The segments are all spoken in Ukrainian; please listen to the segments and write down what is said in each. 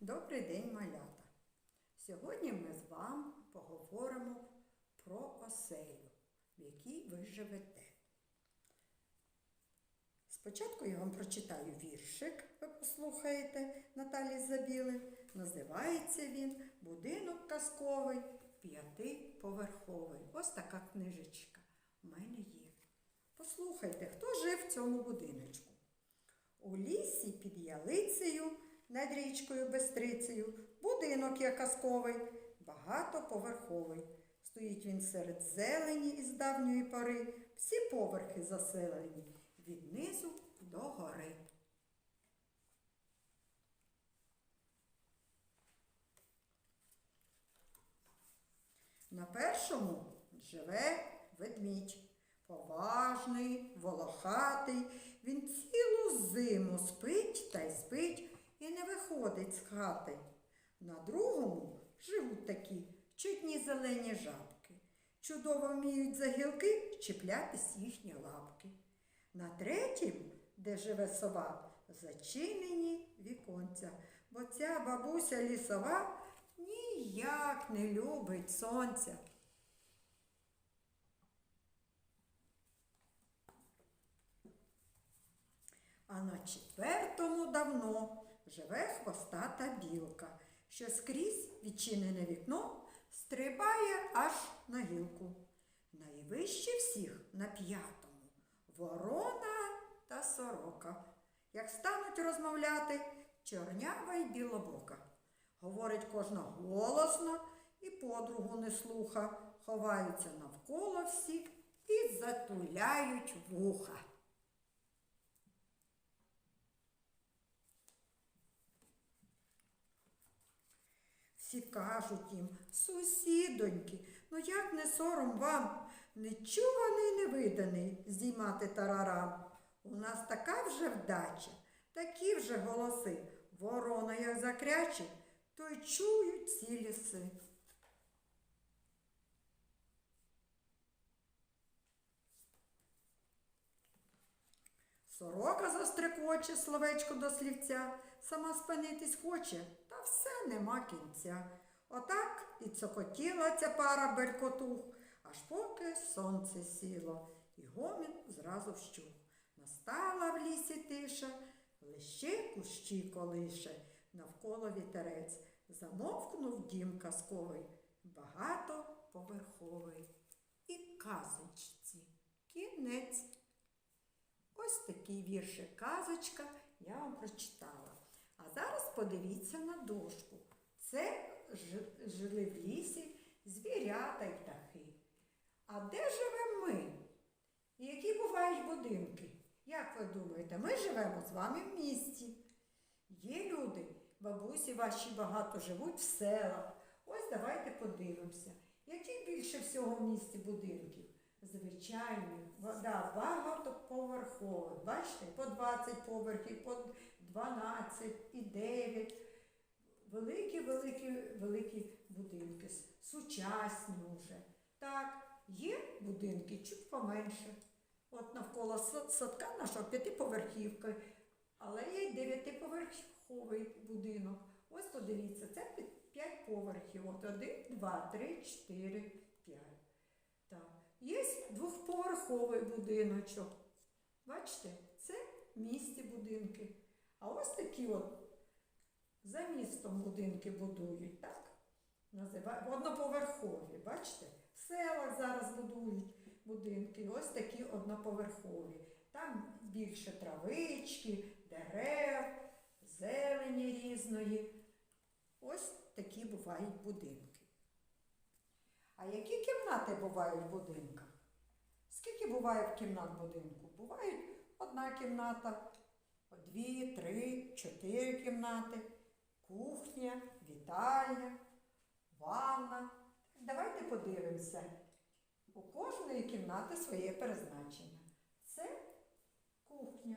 Добрий день, малята! Сьогодні ми з вами поговоримо про оселю, в якій ви живете. Спочатку я вам прочитаю віршик, ви послухаєте Наталі Забіли. Називається він Будинок казковий п'ятиповерховий. Ось така книжечка у мене є. Послухайте, хто жив в цьому будиночку? У лісі під ялицею над річкою Бестрицею будинок є казковий, багатоповерховий. Стоїть він серед зелені із давньої пори, всі поверхи заселені від низу до гори. На першому живе ведмідь. Поважний, волохатий, він цілу зиму спить та й спить не виходить з хати. На другому живуть такі чудні зелені жабки. Чудово вміють за гілки чіплятись їхні лапки. На третім, де живе сова, зачинені віконця, бо ця бабуся лісова ніяк не любить сонця. А на четвертому давно живе хвостата білка, що скрізь відчинене вікно стрибає аж на гілку. Найвище всіх на п'ятому ворона та сорока. Як стануть розмовляти, чорнява й білобока. Говорить кожна голосно і подругу не слуха, ховаються навколо всіх і затуляють вуха. Всі кажуть їм, сусідоньки, ну як не сором вам, нечуваний невиданий здіймати тарарам. У нас така вже вдача, такі вже голоси. Ворона як закряче, то й чують ці ліси. Сорока застрекоче словечко до слівця, сама спинитись хоче, все нема кінця. Отак і цокотіла ця пара белькотух, аж поки сонце сіло, і гомін зразу вщух. Настала в лісі тиша, лише кущі колише, навколо вітерець, замовкнув дім казковий, багатоповерховий. І казочці кінець. Ось такий віршик казочка я вам прочитала. А зараз подивіться на дошку. Це жили в лісі звірята й птахи. А де живемо ми? І які бувають будинки? Як ви думаєте, ми живемо з вами в місті. Є люди, бабусі ваші багато живуть в селах. Ось давайте подивимося, які більше всього в місті будинків. Звичайних, ба- да, багатоповерхових. Бачите, по 20 поверхів, по 12 і 9. Великі, великі, будинки, сучасні вже. Так, є будинки чуть поменше. От навколо садка нашого п'ятиповерхівка, але є дев'ятиповерховий будинок. Ось подивіться, це п'ять поверхів. От один, два, три, чотири, п'ять. Так. Є двохповерховий будиночок. Бачите, це місті будинки. А ось такі от за містом будинки будують, так? Називають одноповерхові, бачите? В селах зараз будують будинки, ось такі одноповерхові. Там більше травички, дерев, зелені різної. Ось такі бувають будинки. А які кімнати бувають в будинках? Скільки буває в кімнат будинку? Бувають одна кімната, дві, три, чотири кімнати, кухня, вітальня, ванна. Давайте подивимося. У кожної кімнати своє призначення. Це кухня.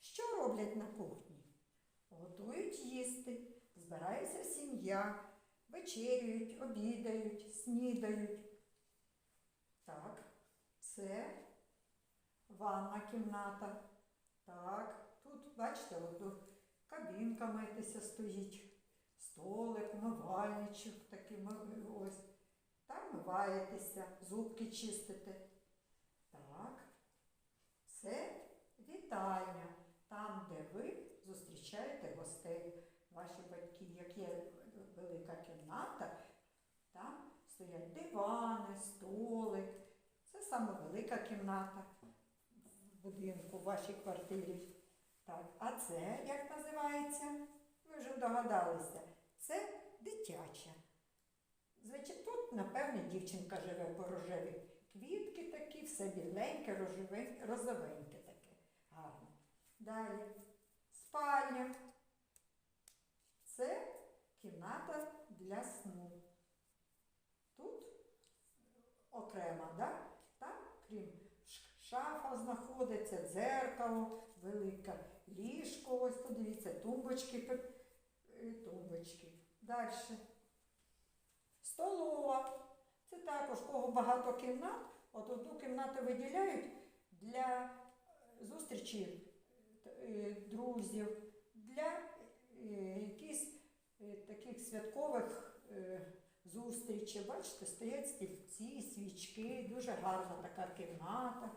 Що роблять на кухні? Готують їсти, збирається сім'я, вечерюють, обідають, снідають. Так, це ванна кімната. Так, тут, бачите, от кабінка митися стоїть. столик, умивальничок такий ось. Там миваєтеся, зубки чистите. Так. Це вітальня, там, де ви зустрічаєте гостей. Ваші батьки, як є велика кімната, там стоять дивани, столик. Це саме велика кімната в будинку, в вашій квартирі. Так, а це як називається? Ви вже догадалися. Це дитяча. Значить, тут, напевне, дівчинка живе по рожеві квітки такі, все біленьке, розовеньке таке. Гарно. Далі. Спальня. Це кімната для сну. Тут окремо, да? Там, крім шафа знаходиться, дзеркало, велике ліжко, ось подивіться, тумбочки, е, тумбочки. Далі. Столова. Це також кого багато кімнат. От одну кімнату виділяють для зустрічі е, друзів, для е, якихось таких святкових зустрічей. Бачите, стоять стільці, свічки, дуже гарна така кімната,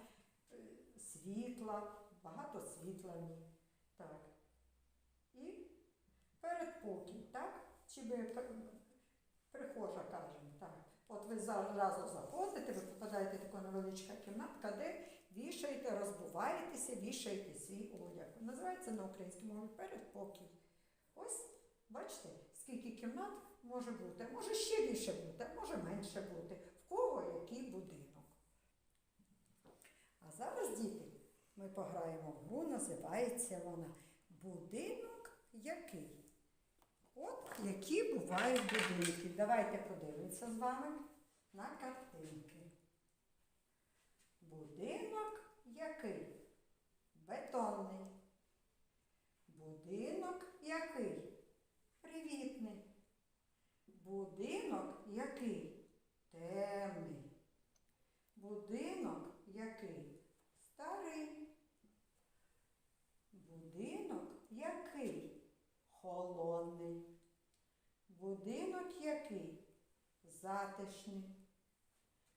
світла, багато світла в ній. Так. І передпокій, так? Чи ви прихожа кажемо, так. От ви зразу заходите, ви попадаєте в таку невеличка кімнатка, де вішаєте, розбуваєтеся, вішаєте свій одяг. Називається на українській мові передпокій. Ось, бачите, скільки кімнат може бути. Може ще більше бути, може менше бути. В кого який будинок. А зараз, діти, ми пограємо в гру, називається вона Будинок який? От які бувають будинки. Давайте подивимося з вами на картинки. Будинок який? Бетонний. Будинок який? Привітний. Будинок який? Темний. Будинок який? Старий. Будинок який? Холодний. Будинок який? Затишний.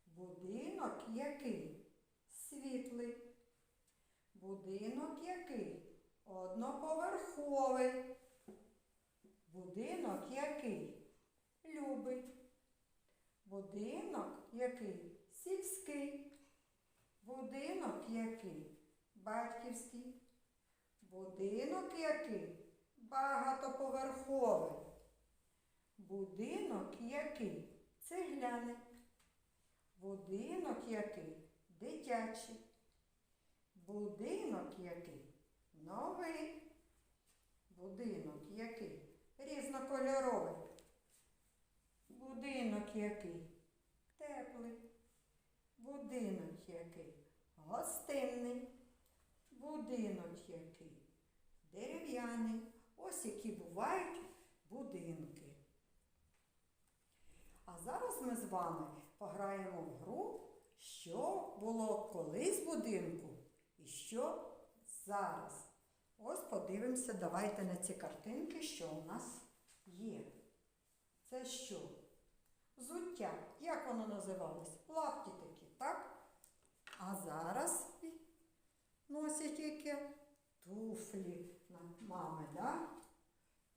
Будинок який? Світлий. Будинок який? Одноповерховий. Будинок який? Любий. Будинок який? Сільський. Будинок який? Батьківський. Будинок який? Багатоповерховий. Будинок який? Цегляний. Будинок який? Дитячий. Будинок який? Новий. Будинок який? Різнокольоровий. Будинок який? Теплий. Будинок який? Гостинний. Який? Дерев'яний. Ось які бувають будинки. А зараз ми з вами пограємо в гру, що було колись будинку і що зараз. Ось подивимося, давайте на ці картинки, що у нас є. Це що? Взуття. Як воно називалось? Лапті такі, так? А зараз носять які туфлі мами, да?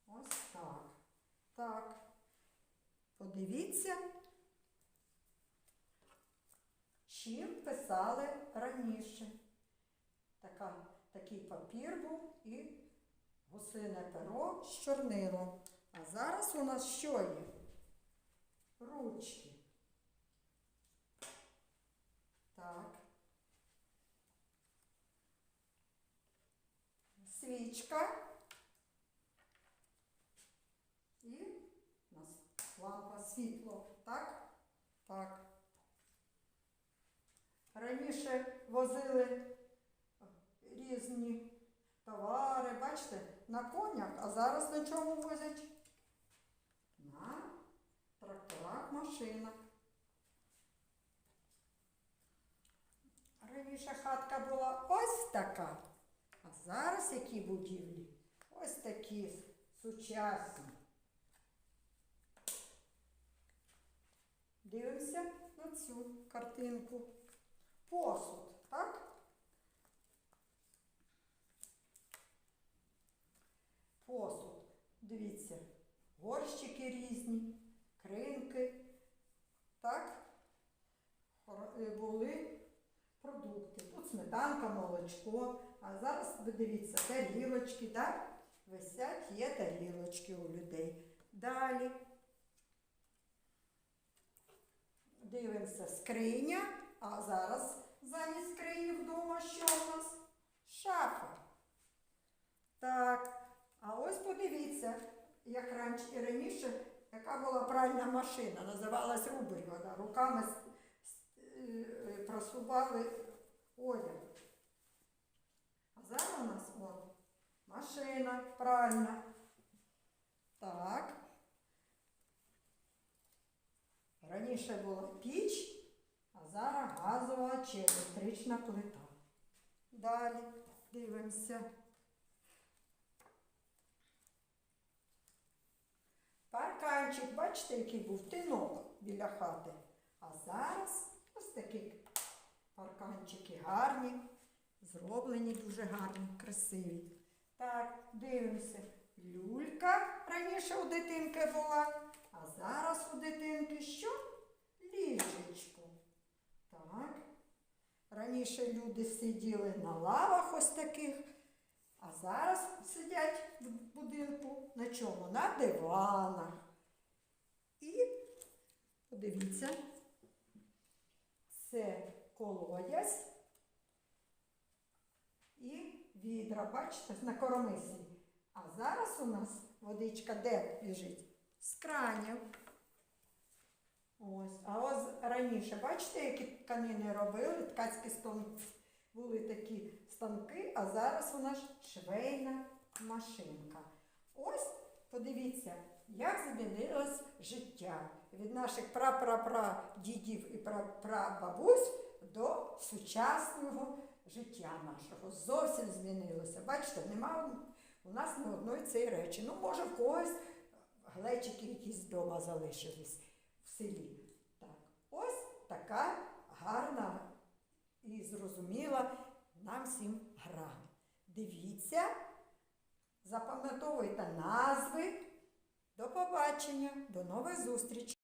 Ось так. Так. Подивіться, чим писали раніше. Така, такий папір був і гусине перо з чорнилом. А зараз у нас що є? Ручки. Так. Свічка. І у нас лампа світло. Так? Так. Раніше возили різні товари, бачите, на конях, а зараз на чому возять? На тракторах, машинах. Раніше хатка була ось така, зараз які будівлі? Ось такі сучасні. Дивимося на цю картинку. Посуд, так? Посуд. Дивіться, горщики різні, кринки, так, були продукти. Тут сметанка, молочко. А зараз ви дивіться, тарілочки, так? Висять, є тарілочки у людей. Далі. Дивимося скриня, а зараз замість скрині вдома що у нас? Шафа. Так. А ось подивіться, як раніше, раніше яка була пральна машина, називалась рубль вода. Руками просували одяг. А зараз у нас от, машина пральна. Так. Раніше була піч, а зараз газова чи електрична плита. Далі дивимося. Парканчик, бачите, який був тинок біля хати. А зараз такі парканчики гарні, зроблені дуже гарні, красиві. Так, дивимося. Люлька раніше у дитинки була, а зараз у дитинки що? Ліжечко. Так. Раніше люди сиділи на лавах ось таких, а зараз сидять в будинку на чому? На диванах. І подивіться, це колодязь і відра, бачите, на коромислі. А зараз у нас водичка де лежить? З кранів. Ось. А ось раніше, бачите, які тканини робили, ткацькі станки. Були такі станки, а зараз у нас швейна машинка. Ось подивіться, як змінилось життя від наших прапрапрадідів і прапрабабусь до сучасного життя нашого. Зовсім змінилося. Бачите, нема у нас ні одної цієї речі. Ну, може, в когось глечики якісь вдома залишились в селі. Так. Ось така гарна і зрозуміла нам всім гра. Дивіться, запам'ятовуйте назви. До побачення, до нових зустрічей!